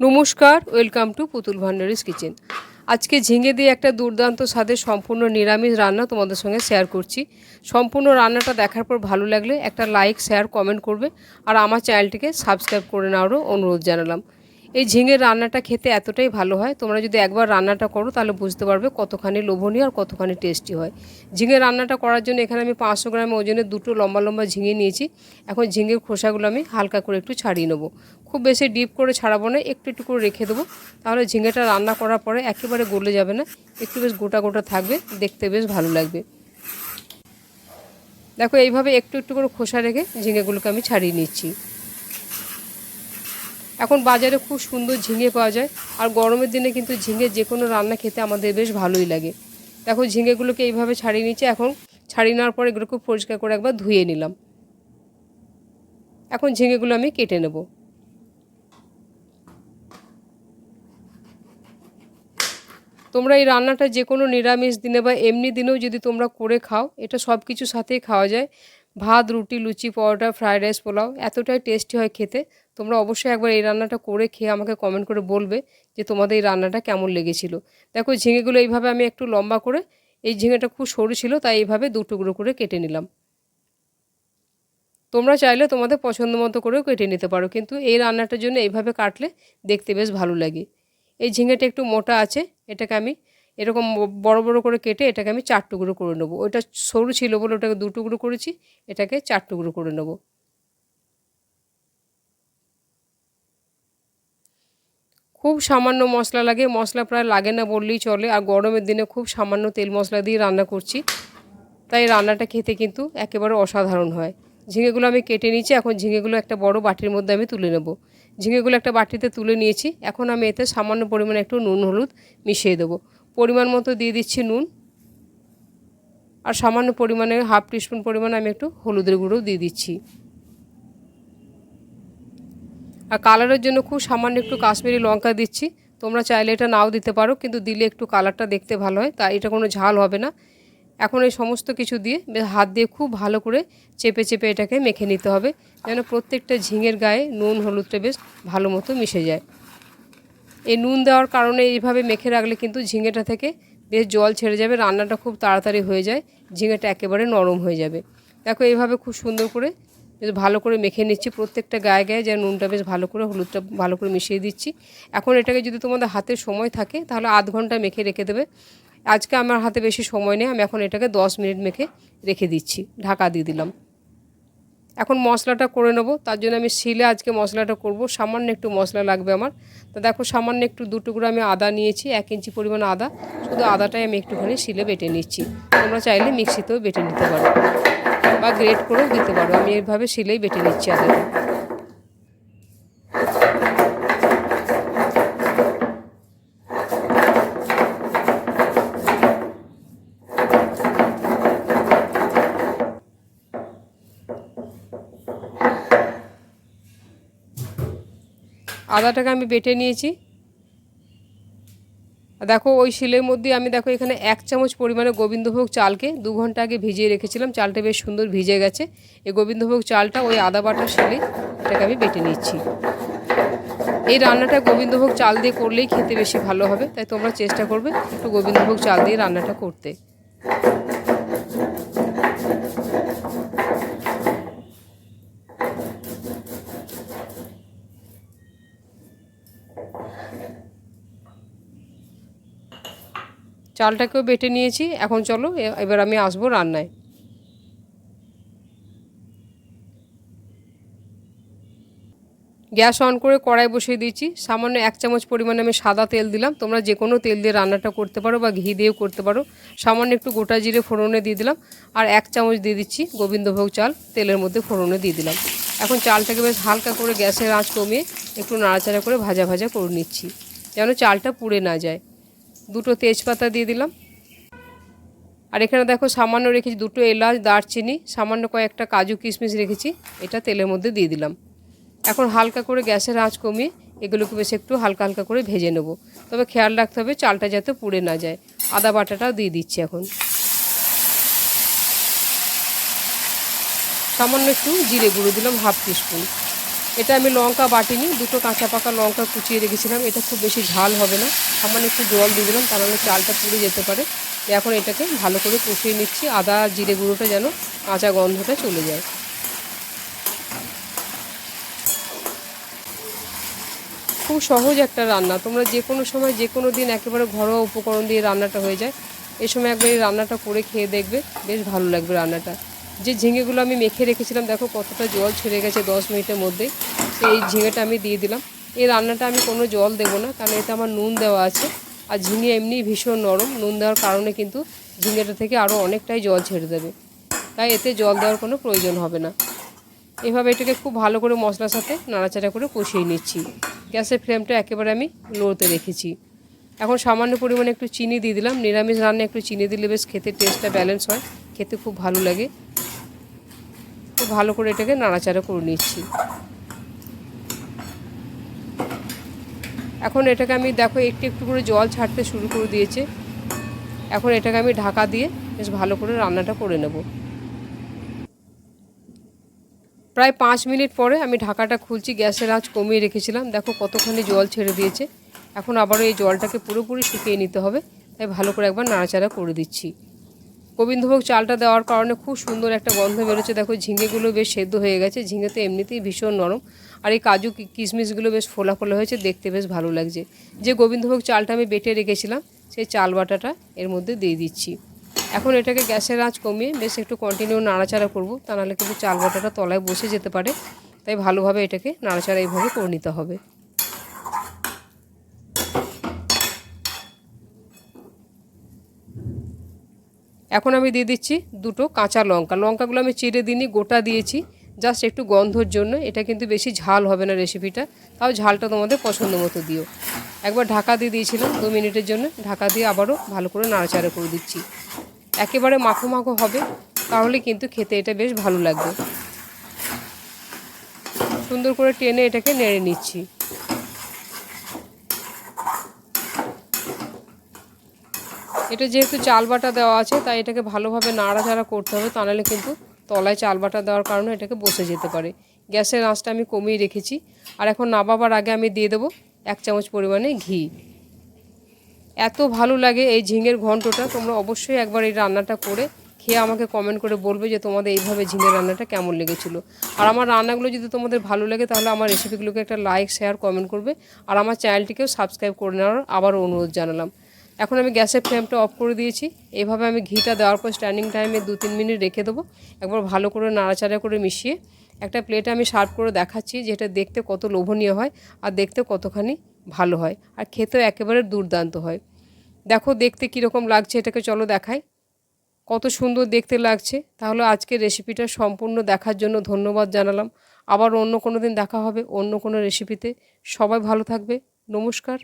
নমস্কার, welcome to পুতুল ভান্ডারিস kitchen. আজকে ঝিঙে দিয়ে একটা দুর্দান্ত স্বাদের সম্পূর্ণ নিরামিষ রান্না তোমাদের সঙ্গে শেয়ার করছি। সম্পূর্ণ রান্নাটা দেখার পর ভালো লাগলে একটা লাইক, শেয়ার, কমেন্ট করবে আর আমার চ্যানেলটিকে সাবস্ক্রাইব করে নেওয়ারও অনুরোধ জানালাম। এই ঝিঙের রান্নাটা খেতে এতটাই ভালো হয়, তোমরা যদি একবার রান্নাটা করো তাহলে বুঝতে পারবে কতখানি লোভনীয় আর কতখানি টেস্টি হয়। ঝিঙে রান্নাটা করার জন্য এখানে আমি পাঁচশো গ্রাম ওজনের দুটো লম্বা লম্বা ঝিঙে নিয়েছি। এখন ঝিঙের খোসাগুলো আমি হালকা করে একটু ছাড়িয়ে নেব। খুব বেশি ডিপ করে ছাড়াবো না, একটু একটু করে রেখে দেবো। তাহলে ঝিঙেটা রান্না করার পরে একেবারে গলে যাবে না, একটু বেশ গোটা গোটা থাকবে, দেখতে বেশ ভালো লাগবে। দেখো, এইভাবে একটু একটু করে খোসা রেখে ঝিঙেগুলোকে আমি ছাড়িয়ে নিচ্ছি। এখন বাজারে খুব সুন্দর ঝিঙে পাওয়া যায়, আর গরমের দিনে কিন্তু ঝিঙে যে কোনো রান্না খেতে আমাদের বেশ ভালোই লাগে। দেখো ঝিঙেগুলোকে এইভাবে ছাড়িয়ে নিচ্ছে, এখন ছাড়িয়ে নেওয়ার পর এগুলোকে পরিষ্কার করে একবার ধুয়ে নিলাম। এখন ঝিঙেগুলো আমি কেটে নেব। তোমরা এই রান্নাটা যে কোনো নিরামিষ দিনে বা এমনি দিনেও যদি তোমরা করে খাও, এটা সব কিছুর সাথেই খাওয়া যায়। ভাত, রুটি, লুচি, পরোটা ফ্রায়েড রাইস, পোলাও, এতটাই টেস্টি হয় খেতে। তোমরা অবশ্যই একবার এই রান্নাটা করে খেয়ে আমাকে কমেন্ট করে বলবে যে তোমাদের এই রান্নাটা কেমন লেগেছিল। দেখো ঝিঙেগুলো এইভাবে আমি একটু লম্বা করে, এই ঝিঙেটা খুব সরু ছিল, তাই এইভাবে দু টুকরো করে কেটে নিলাম। তোমরা চাইলে তোমাদের পছন্দ মতো করেও কেটে নিতে পারো, কিন্তু এই রান্নাটার জন্য এইভাবে কাটলে দেখতে বেশ ভালো লাগে। এই ঝিঙেটা একটু মোটা আছে, এটাকে আমি এরকম বড় বড় করে কেটে এটাকে আমি চার টুকরো করে নেব। ওইটা সরু ছিল বলে ওটাকে দু টুকরো করেছি, এটাকে চার টুকরো করে নেব। খুব সামান্য মশলা লাগে, মশলা প্রায় লাগে না বললেই চলে, আর গরমের দিনে খুব সামান্য তেল মশলা দিয়ে রান্না করছি। তাই রান্নাটা খেতে কিন্তু একেবারে অসাধারণ হয়। ঝিঙেগুলো আমি কেটে নিয়েছি, এখন ঝিঙেগুলো একটা বড় বাটির মধ্যে আমি তুলে নেব। ঝিঙেগুলো একটা বাটিতে তুলে নিয়েছি। এখন আমি এতে সামান্য পরিমাণে একটু নুন, হলুদ মিশিয়ে দেবো। পরিমাণ মতো দিয়ে দিচ্ছি নুন। আর সামান্য পরিমাণে হাফ টিস্পুন পরিমাণে আমি একটু হলুদের গুঁড়ো দিয়ে দিচ্ছি। আর কালারের জন্য খুব সামান্য একটু কাশ্মীরি লঙ্কা দিচ্ছি। তোমরা চাইলে এটা নাও দিতে পারো, কিন্তু দিলে একটু কালারটা দেখতে ভালো হয় তাই এটা কোনো ঝাল হবে না। এখন এই সমস্ত কিছু দিয়ে হাত দিয়ে খুব ভালো করে চেপে চেপে এটাকে মেখে নিতে হবে, যেন প্রত্যেকটা ঝিঙের গায়ে নুন হলুদটা বেশ ভালো মতো মিশে যায়। এই নুন দেওয়ার কারণে এইভাবে মেখে রাখলে কিন্তু ঝিঙেটা থেকে বেশ জল ছেড়ে যাবে, রান্নাটা খুব তাড়াতাড়ি হয়ে যায়, ঝিঙেটা একেবারে নরম হয়ে যাবে। দেখো এইভাবে খুব সুন্দর করে বেশ ভালো করে মেখে নিচ্ছি, প্রত্যেকটা গায়ে গায়ে যেন নুনটা বেশ ভালো করে, হলুদটা ভালো করে মিশিয়ে দিচ্ছি। এখন এটাকে যদি তোমাদের হাতে সময় থাকে, তাহলে আধ ঘণ্টা মেখে রেখে দেবে। আজকে আমার হাতে বেশি সময় নেই, আমি এখন এটাকে দশ মিনিট মেখে রেখে দিচ্ছি, ঢাকা দিয়ে দিলাম। এখন মশলাটা করে নেব, তার জন্য আমি শিলে আজকে মশলাটা করব, সামান্য একটু মশলা লাগবে আমার। তো দেখো, সামান্য একটু দু টুকরো আমি আদা নিয়েছি, এক ইঞ্চি পরিমাণ আদা, শুধু আদাটাই আমি একটুখানি শিলে বেটে নিচ্ছি। তোমরা চাইলে মিক্সিতেও বেটে নিতে পারো বা গ্রেট করেও দিতে পারো, আমি এইভাবে শিলেই বেটে নিচ্ছি আদাটা। আদাটাকে আমি বেটে নিয়েছি। দেখো ওই শিলের মধ্যে আমি দেখো এখানে এক চামচ পরিমাণে গোবিন্দভোগ চালকে দু ঘণ্টা আগে ভিজিয়ে রেখেছিলাম। চালটা বেশ সুন্দর ভিজে গেছে। এই গোবিন্দভোগ চালটা ওই আদা বাটা শিলে এটাকে আমি বেটে নিচ্ছি। এই রান্নাটা গোবিন্দভোগ চাল দিয়ে করলেই খেতে বেশি ভালো হবে, তাই তোমরা চেষ্টা করবে একটু গোবিন্দভোগ চাল দিয়ে রান্নাটা করতে। চালটাকেও বেটে নিয়েছি, এখন চলো এবার আমি আসব রান্নায়। গ্যাস অন করে কড়াই বসিয়ে দিয়েছি, সামান্য এক চামচ পরিমাণে আমি সাদা তেল দিলাম, তোমরা যে কোনো তেল দিয়ে রান্নাটা করতে পারো বা ঘি দিয়েও করতে পারো, সামান্য একটু গোটা জিরে ফোড়নে দিয়ে দিলাম, আর এক চামচ দিয়ে দিচ্ছি গোবিন্দভোগ চাল, তেলের মধ্যে ফোড়নে দিয়ে দিলাম। এখন চালটাকে বেশ হালকা করে গ্যাসের আঁচ কমিয়ে একটু নাড়াচাড়া করে ভাজা ভাজা করে নিচ্ছি, যেন চালটা পুড়ে না যায়। দুটো তেজপাতা দিয়ে দিলাম। আর এখানে দেখো সামান্য রেখেছি দুটো এলাচ, দারচিনি, সামান্য কয়েকটা কাজু কিশমিশ রেখেছি। এটা তেলের মধ্যে দিয়ে দিলাম। এখন হালকা করে গ্যাসের আঁচ কমিয়ে এগুলোকে বেশ একটু হালকা হালকা করে ভেজে নেব। তবে খেয়াল রাখতে হবে চালটা যাতে পুড়ে না যায়। আদা বাটাটাও দিয়ে দিচ্ছি এখন। সামান্য একটু জিরে গুঁড়ো দিলাম হাফ টিস্পুন এটা আমি লঙ্কা বাটিনি, দুটো কাঁচা পাকা লঙ্কা কুচিয়ে রেখেছিলাম। এটা খুব বেশি ঝাল হবে না। সামান্য একটু জল দিয়ে দিলাম, তাহলে চালটা পুড়ে যেতে পারে। এখন এটাকে ভালো করে কষিয়ে নিচ্ছি, আদা, জিরে গুঁড়োটা যেন কাঁচা গন্ধটা চলে যায়। খুব সহজ একটা রান্না। তোমরা যে কোনো সময়, যে কোনো দিন একেবারে ঘরোয়া উপকরণ দিয়ে রান্নাটা হয়ে যায়। এই সময় একবার এই রান্নাটা করে খেয়ে দেখবে, বেশ ভালো লাগবে রান্নাটা। যে ঝিঙেগুলো আমি মেখে রেখেছিলাম, দেখো কতটা জল ছেড়ে গেছে দশ মিনিটের মধ্যে। এই ঝিঙেটা আমি দিয়ে দিলাম। এই রান্নাটা আমি কোনো জল দেবো না, কারণ এতে আমার নুন দেওয়া আছে। আর ঝিঙে এমনি ভীষণ নরম, নুন দেওয়ার কারণে কিন্তু ঝিঙেটা থেকে আরও অনেকটাই জল ছেড়ে দেবে। তাই এতে জল দেওয়ার কোনো প্রয়োজন হবে না। এভাবে এটাকে খুব ভালো করে মশলার সাথে নাড়াচাড়া করে কষিয়ে নিচ্ছি। গ্যাসের ফ্লেমটা একেবারে আমি লোতে রেখেছি। এখন সামান্য পরিমাণে একটু চিনি দিয়ে দিলাম। নিরামিষ রান্না একটু চিনি দিলে বেশ খেতে টেস্টটা ব্যালেন্স হয়, খেতে খুব ভালো লাগে। খুব ভালো করে এটাকে নাড়াচাড়া করে নিচ্ছি। এখন এটাকে আমি দেখো একটু একটু করে জল ছাড়তে শুরু করে দিয়েছে। এখন এটাকে আমি ঢাকা দিয়ে বেশ ভালো করে রান্নাটা করে নেব। প্রায় পাঁচ মিনিট পরে আমি ঢাকাটা খুলছি, গ্যাসের আঁচ কমিয়ে রেখেছিলাম। দেখো কতখানি জল ছেড়ে দিয়েছে। এখন আবারও এই জলটাকে পুরোপুরি শুকিয়ে নিতে হবে, তাই ভালো করে একবার নাড়াচাড়া করে দিচ্ছি। গোবিন্দভোগ চালটা দেওয়ার কারণে খুব সুন্দর একটা গন্ধ বেরোচ্ছে। দেখো ঝিঙেগুলো বেশ সেদ্ধ হয়ে গেছে ঝিঙে তো এমনিতেই ভীষণ নরম। আর এই কাজু কিশমিশগুলো বেশ ফোলা ফোলা হয়েছে, দেখতে বেশ ভালো লাগছে। যে গোবিন্দভোগ চালটা আমি বেটে রেখেছিলাম, সেই চাল বাটাটা এর মধ্যে দিয়ে দিচ্ছি। এখন এটাকে গ্যাসের আঁচ কমিয়ে বেশ একটু কন্টিনিউ নাড়াচাড়া করব, তা নাহলে কিন্তু চাল বাটাটা তলায় বসে যেতে পারে। তাই ভালোভাবে এটাকে নাড়াচাড়া এইভাবে করে নিতে হবে। এখন আমি দিয়ে দিচ্ছি দুটো কাঁচা লঙ্কা। লঙ্কাগুলো আমি চিড়ে দিইনি, গোটা দিয়েছি। জাস্ট একটু গন্ধর জন্য। এটা কিন্তু বেশি ঝাল হবে না রেসিপিটা তাও ঝালটা তোমাদের পছন্দ মতো দিও। একবার ঢাকা দিয়ে দিয়েছিলাম দু মিনিটের জন্য। ঢাকা দিয়ে আবারও ভালো করে নাড়াচাড়া করে দিচ্ছি। একেবারে মাখো মাখো হবে, তাহলে কিন্তু খেতে এটা বেশ ভালো লাগবে। সুন্দর করে টেনে এটাকে নেড়ে নিচ্ছি। এটা যেহেতু চাল বাটা দেওয়া আছে, তাই এটাকে ভালোভাবে নাড়াচাড়া করতে হবে, তা নাহলে কিন্তু তলায় চাল বাটা দেওয়ার কারণে এটাকে বসে যেতে পারে। গ্যাসের আঁচটা আমি কমিয়ে রেখেছি। আর এখন নাবাবার আগে আমি দিয়ে দেবো এক চামচ পরিমাণে ঘি। এত ভালো লাগে এই ঝিঙের ঘন্টটা, তোমরা অবশ্যই একবার এই রান্নাটা করে খেয়ে আমাকে কমেন্ট করে বলবে যে তোমাদের এইভাবে ঝিঙের রান্নাটা কেমন লেগেছিল। আর আমার রান্নাগুলো যদি তোমাদের ভালো লাগে, তাহলে আমার রেসিপিগুলোকে একটা লাইক শেয়ার কমেন্ট করবে। আর আমার চ্যানেলটিকেও সাবস্ক্রাইব করে নেওয়ার আবার অনুরোধ জানালাম। এখন আমি গ্যাসের ফ্লেমটা অফ করে দিয়েছি। এভাবে আমি ঘিটা দেওয়ার পর স্ট্যান্ডিং টাইমে দু তিন মিনিট রেখে দেবো। একবার ভালো করে নাড়াচাড়া করে মিশিয়ে একটা প্লেটে আমি সার্ভ করে দেখাচ্ছি যেটা দেখতে কত লোভনীয় হয় আর দেখতে কতখানি ভালো হয় আর খেতেও একেবারে দুর্দান্ত হয়। দেখো দেখতে কীরকম লাগছে এটাকে চলো দেখাই। কত সুন্দর দেখতে লাগছে। তাহলে আজকের রেসিপিটা সম্পূর্ণ দেখার জন্য ধন্যবাদ জানালাম। আবার অন্য কোনো দিন দেখা হবে অন্য কোনো রেসিপিতে সবাই ভালো থাকবে। নমস্কার।